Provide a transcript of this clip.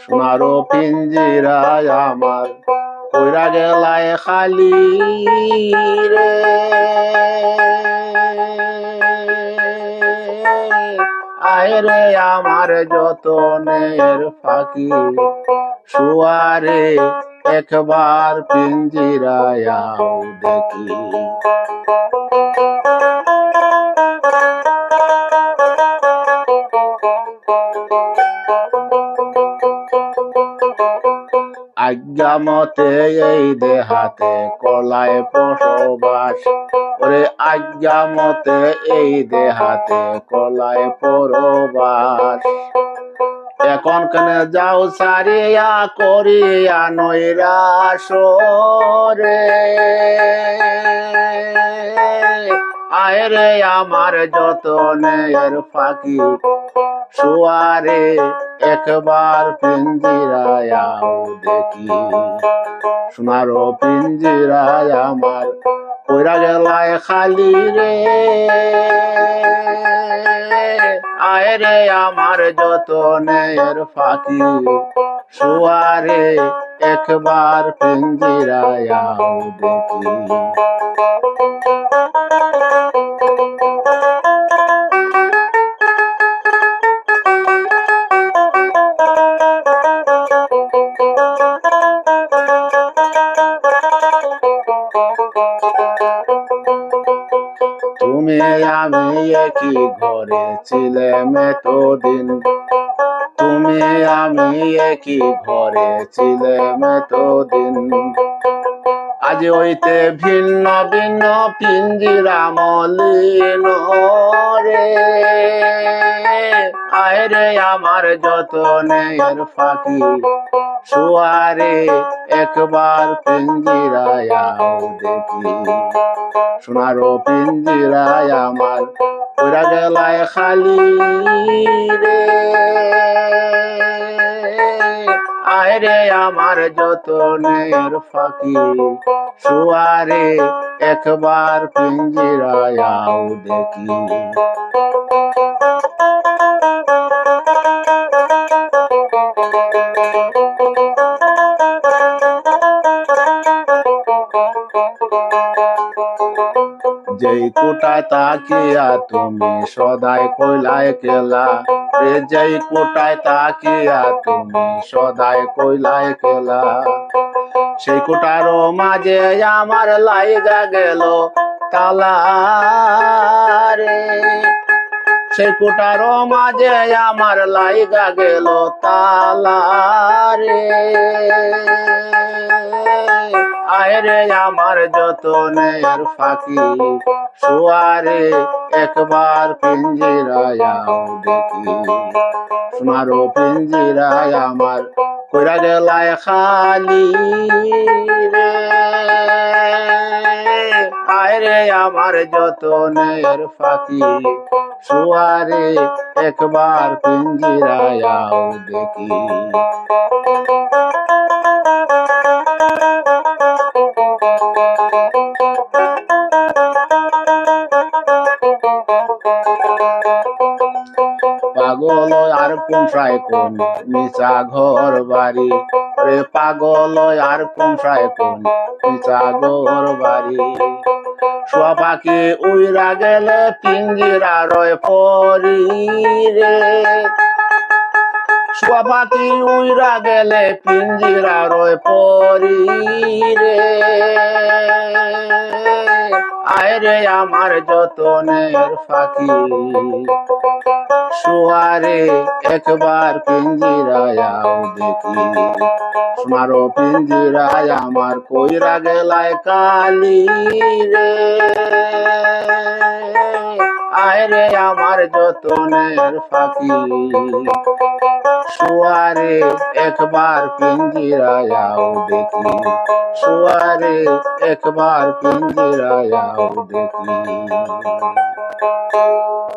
সোনারো পিঞ্জিরায় আমার কইরা গেলায় খালি রে। আয় রে আমার যতনের ফাঁকি শুয়ারে একবার পিঞ্জিরায় দেখি। আজ্ঞা মতে এই দেহাতে কলায় বসবাস ওরে আজ্ঞা মতে এই দেহাতে কলায় পরবাস এখন কেনে যাও সারিয়া করিয়া নৈরাস রে আয় রে আমার যতনের ফাঁকি। শুয়ারে একবার পিঞ্জিরায় আও দেখি। সোনারো পিঞ্জিরায় আমার কইরা গেলায় খালি রে। আয় রে আমার যতনের ফাঁকি। শুয়ারে একবার পিঞ্জিরায় আও দেখি। তুমি আমি একই ঘরে ছিলাম এতদিন তুমি আমি একই ঘরে ছিলাম এতদিন আজ হইতে ভিন্ন ভিন্ন পিঞ্জিরা মলিন রে। আয় রে আমার যতনের ফাঁকি শুয়ারে একবার পিঞ্জিরায় আও দেখি। সোনারো পিঞ্জিরায় আমার ওরা গেলায় খালি রে। রে আমার যতনের ফাঁকি। শুয়ারে একবার পিঞ্জিরায় আও দেখি। যেই কোটায় তাকিয়া তুমি সদাই কইলায় কেলা যেই কোটায় তাকিয়া তুমি সদাই কইলায় কেলা সেই কোটারও মাঝে আমার লাইগা গেল তালা রে সেই কোটারও মাঝে আমার লাইগা গেল তালা রে রে আমার যতনের ফাঁকি। শুয়ারে একবার পিঞ্জিরায় আও দেখি। সোনারো পিঞ্জিরায় আমার কইরা গেলায় খালি রে। আয় রে আমার যতনের ফাঁকি। শুয়ারে একবার পিঞ্জিরায় দেখি। আর কোন ফ্রাই কোন মিচা ঘর বাড়ি। রে পাগল আর কোন ফ্রাই কোন মিচা ঘর বাড়ি। পাখি উইরা গেলে পিঞ্জিরা রয় পরি রে। পাখি উইরা গেলে পিঞ্জিরা রয় পরি রে। আয় রে আমার যতনের ফাঁকি। শুয়ারে একবার পিঞ্জিরায় আও দেখি। সোনারো পিঞ্জিরায় আমার কইরা গেলায় কালি রে। আয় রে আমার যতনের ফাঁকি। শুয়ারে একবার পিঞ্জিরায় আও দেখি। শুয়ারে একবার পিঞ্জিরায় আও দেখি।